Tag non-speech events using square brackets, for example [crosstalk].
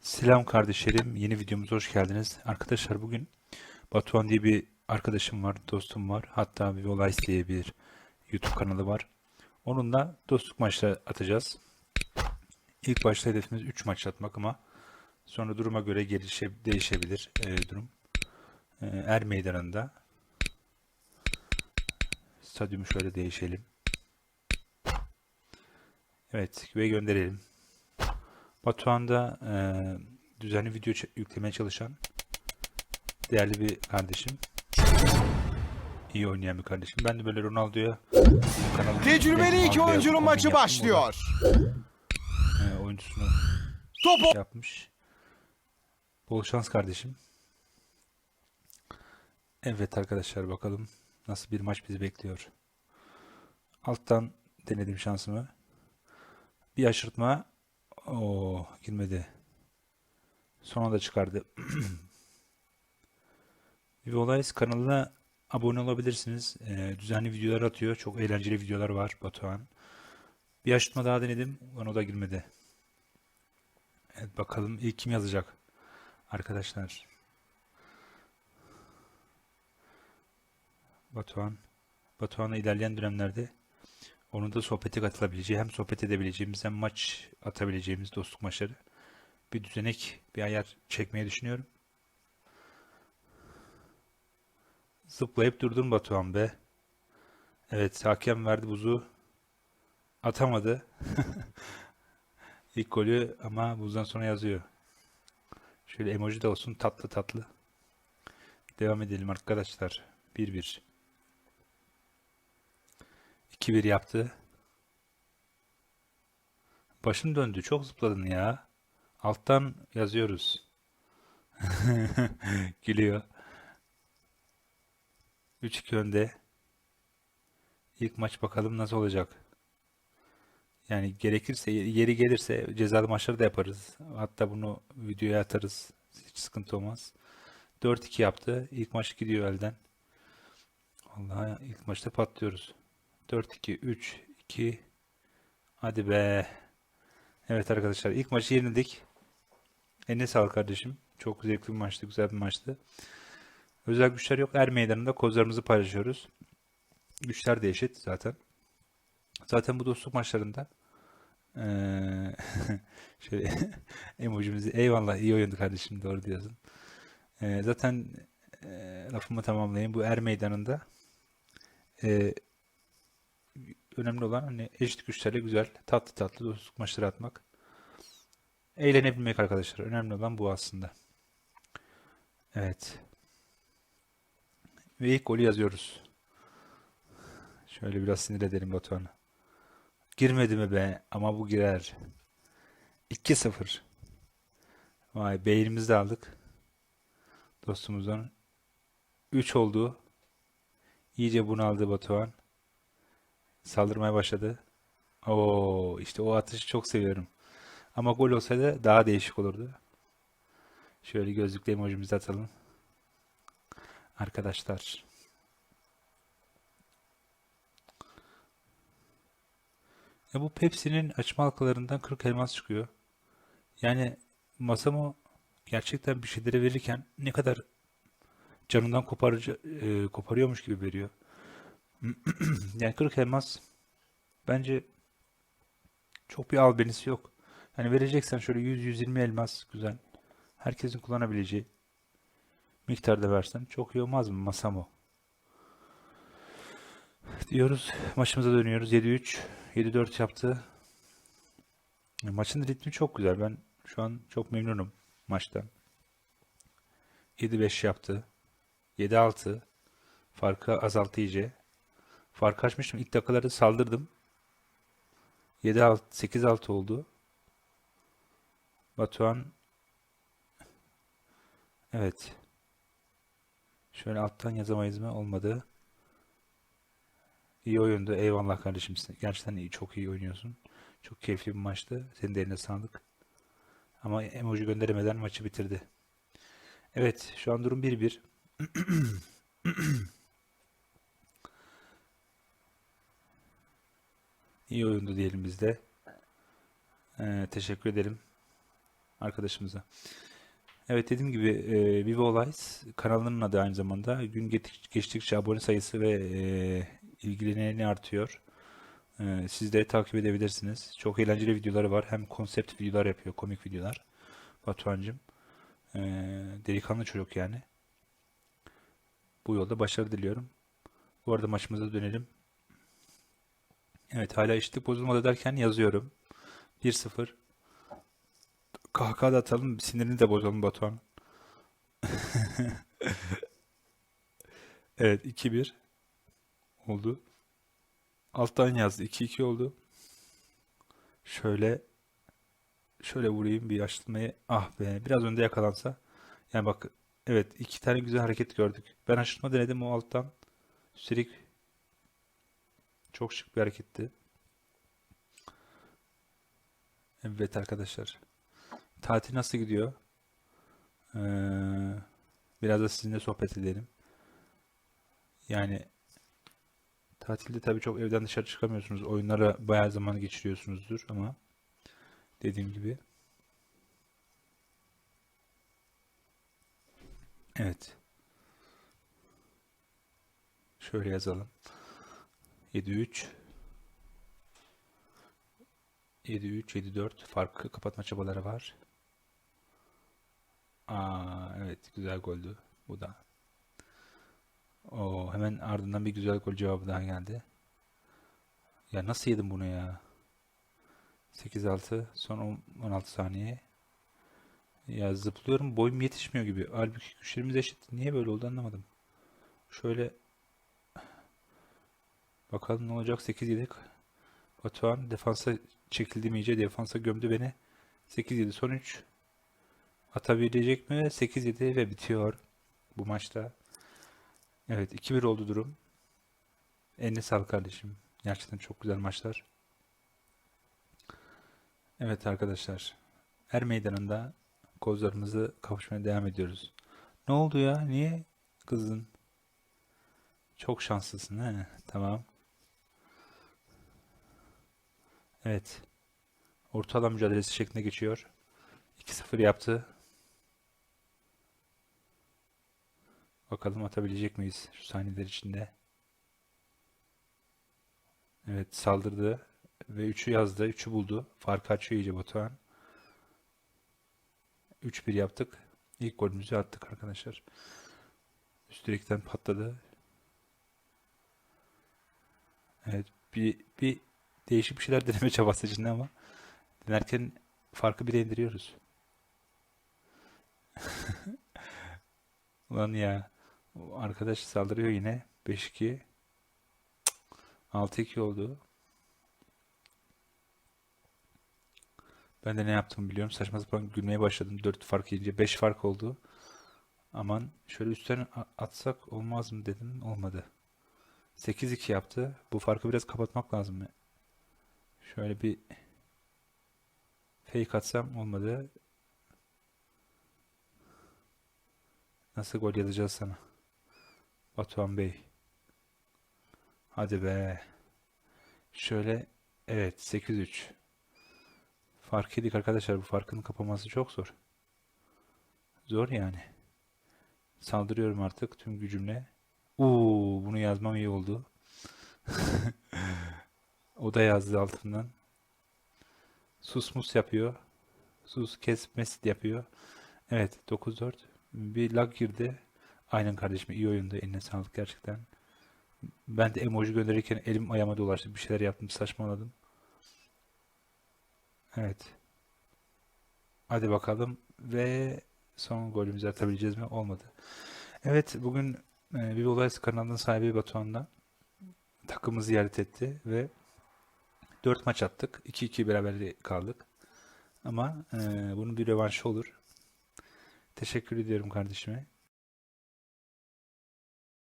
Selam kardeşlerim. Yeni videomuza hoş geldiniz. Arkadaşlar bugün Batuhan diye bir arkadaşım var, dostum var. Hatta bir Olay diye bir YouTube kanalı var. Onunla dostluk maçları atacağız. İlk başta hedefimiz 3 maç atmak ama sonra duruma göre gelişe, değişebilir e, durum. E, er meydanında. Stadyumu şöyle değişelim. Evet ve gönderelim. Batuhan da e, düzenli video yüklemeye çalışan değerli bir kardeşim. İyi oynayan bir kardeşim. Ben de böyle Ronaldo'ya Tecrübeli iki oyuncunun maçı başlıyor. e, oyuncusunu Top yapmış. Bol şans kardeşim. Evet arkadaşlar bakalım nasıl bir maç bizi bekliyor. Alttan denedim şansımı. Bir aşırtma. Oo girmedi. Sonra da çıkardı. [clears throat] Bir olay kanalına abone olabilirsiniz. Ee, düzenli videolar atıyor. Çok eğlenceli videolar var Batuhan. Bir aşırtma daha denedim. Ona da girmedi. Evet bakalım ilk kim yazacak? Arkadaşlar. Batuhan. Batuhan'a ilerleyen dönemlerde onun da sohbete katılabileceği, hem sohbet edebileceğimiz hem maç atabileceğimiz dostluk maçları bir düzenek, bir ayar çekmeyi düşünüyorum. Zıplayıp durdun Batuhan be. Evet, hakem verdi buzu. Atamadı. [laughs] İlk golü ama buzdan sonra yazıyor. Şöyle emoji de olsun tatlı tatlı. Devam edelim arkadaşlar. 1-1. 2-1 yaptı. Başım döndü. Çok zıpladın ya. Alttan yazıyoruz. [laughs] Gülüyor. 3-2 önde. İlk maç bakalım nasıl olacak. Yani gerekirse, yeri gelirse cezalı maçları da yaparız. Hatta bunu videoya atarız. Hiç sıkıntı olmaz. 4-2 yaptı. İlk maç gidiyor elden. Vallahi ilk maçta patlıyoruz. 4-2, 3, 2. Hadi be. Evet arkadaşlar ilk maçı yenildik. Eline sağlık kardeşim. Çok zevkli bir maçtı, güzel bir maçtı. Özel güçler yok. Er meydanında kozlarımızı paylaşıyoruz. Güçler de eşit zaten. Zaten bu dostluk maçlarında eee, [laughs] şöyle [laughs] emojimizi eyvallah iyi oyundu kardeşim doğru diyorsun. Eee, zaten eee, lafımı tamamlayayım. Bu er meydanında eee, önemli olan hani eşit güçlerle güzel tatlı tatlı dostluk maçları atmak. Eğlenebilmek arkadaşlar. Önemli olan bu aslında. Evet. Ve ilk golü yazıyoruz. Şöyle biraz sinir edelim Batuhan'ı. Girmedi mi be? Ama bu girer. 2-0. Vay beynimizi de aldık. Dostumuzdan. 3 oldu. İyice bunaldı Batuhan. Saldırmaya başladı. Oo, işte o atışı çok seviyorum. Ama gol olsaydı daha değişik olurdu. Şöyle gözlükle emojimizi atalım. Arkadaşlar. Ya bu Pepsi'nin açma halkalarından 40 elmas çıkıyor. Yani Masamo gerçekten bir şeylere verirken ne kadar canından koparıcı, e, koparıyormuş gibi veriyor. [clears throat] Yani 40 elmas bence çok bir albenisi yok. Hani vereceksen şöyle 100-120 elmas güzel. Herkesin kullanabileceği miktarda versen çok iyi olmaz mı Masamo? Diyoruz. Maçımıza dönüyoruz. 7-3, 7-4 yaptı. Maçın ritmi çok güzel. Ben şu an çok memnunum maçtan. 7-5 yaptı. 7-6. Farkı azalttı iyice. Farkı açmıştım. İlk dakikalarda saldırdım. 7-6, 8-6 oldu. Batuhan evet. Şöyle alttan yazamayız mı? Olmadı. İyi oyundu. Eyvallah kardeşim. Gerçekten iyi, çok iyi oynuyorsun. Çok keyifli bir maçtı. Senin de eline sağlık. Ama emoji gönderemeden maçı bitirdi. Evet, şu an durum 1-1. [clears throat] İyi oyundu diyelim biz de. Ee, teşekkür ederim. arkadaşımıza. Evet dediğim gibi e, Vivo Lies kanalının adı aynı zamanda. Gün geçtikçe abone sayısı ve e, ilgileneni artıyor. E, siz de takip edebilirsiniz. Çok eğlenceli videoları var. Hem konsept videolar yapıyor, komik videolar. Batuhan'cığım. E, delikanlı çocuk yani. Bu yolda başarı diliyorum. Bu arada maçımıza dönelim. Evet hala eşitlik bozulmadı derken yazıyorum. 1-0. Kahkaha da atalım. Sinirini de bozalım Batuhan. [laughs] Evet 2-1 oldu. Alttan yazdı. 2-2 oldu. Şöyle şöyle vurayım bir açılmayı. Ah be biraz önde yakalansa. Yani bak evet iki tane güzel hareket gördük. Ben aşırtma denedim o alttan. Üstelik çok şık bir hareketti. Evet arkadaşlar. Tatil nasıl gidiyor? Ee, biraz da sizinle sohbet edelim. Yani tatilde tabii çok evden dışarı çıkamıyorsunuz. Oyunlara bayağı zaman geçiriyorsunuzdur ama dediğim gibi. Evet. Şöyle yazalım. 7-3 7-3, 7-4 farkı kapatma çabaları var. Aa, evet güzel goldü bu da. O hemen ardından bir güzel gol cevabı daha geldi. Ya nasıl yedim bunu ya? 8-6 son on- 16 saniye. Ya zıplıyorum boyum yetişmiyor gibi. Halbuki güçlerimiz eşit. Niye böyle oldu anlamadım. Şöyle bakalım ne olacak 8-7. Batuhan defansa çekildim iyice. Defansa gömdü beni. 8-7 son 3. Atabilecek mi? 8-7 ve bitiyor bu maçta. Evet 2-1 oldu durum. Eline sağlık kardeşim. Gerçekten çok güzel maçlar. Evet arkadaşlar. Er meydanında kozlarımızı kavuşmaya devam ediyoruz. Ne oldu ya? Niye kızdın? Çok şanslısın he. Tamam. Evet. Orta alan mücadelesi şeklinde geçiyor. 2-0 yaptı. Bakalım atabilecek miyiz şu saniyeler içinde. Evet saldırdı ve 3'ü yazdı. 3'ü buldu. Farkı açıyor iyice Batuhan. 3-1 yaptık. İlk golümüzü attık arkadaşlar. Üst direkten patladı. Evet bir, bir değişik bir şeyler [laughs] deneme çabası içinde ama denerken farkı bile indiriyoruz. [laughs] Ulan ya arkadaş saldırıyor yine 5-2 6-2 oldu. Ben de ne yaptım biliyorum. Saçma sapan gülmeye başladım. 4 fark yiyince 5 fark oldu. Aman şöyle üstten atsak olmaz mı dedim. Olmadı. 8-2 yaptı. Bu farkı biraz kapatmak lazım. Şöyle bir fake atsam olmadı. Nasıl gol yazacağız sana? Batuhan Bey. Hadi be. Şöyle evet 8-3. Fark yedik arkadaşlar. Bu farkın kapaması çok zor. Zor yani. Saldırıyorum artık tüm gücümle. Uuu bunu yazmam iyi oldu. [laughs] O da yazdı altından. Sus mus yapıyor. Sus kes mesit yapıyor. Evet 9-4. Bir lag girdi. Aynen kardeşim iyi oyundu. Eline sağlık gerçekten. Ben de emoji gönderirken elim ayağıma dolaştı. Bir şeyler yaptım saçmaladım. Evet. Hadi bakalım ve son golümüzü atabileceğiz mi? Olmadı. Evet bugün e, bir olay kanalının sahibi Batuhan'la takımı ziyaret etti ve 4 maç attık. 2-2 beraber kaldık. Ama e, bunun bir rövanşı olur. Teşekkür ediyorum kardeşime.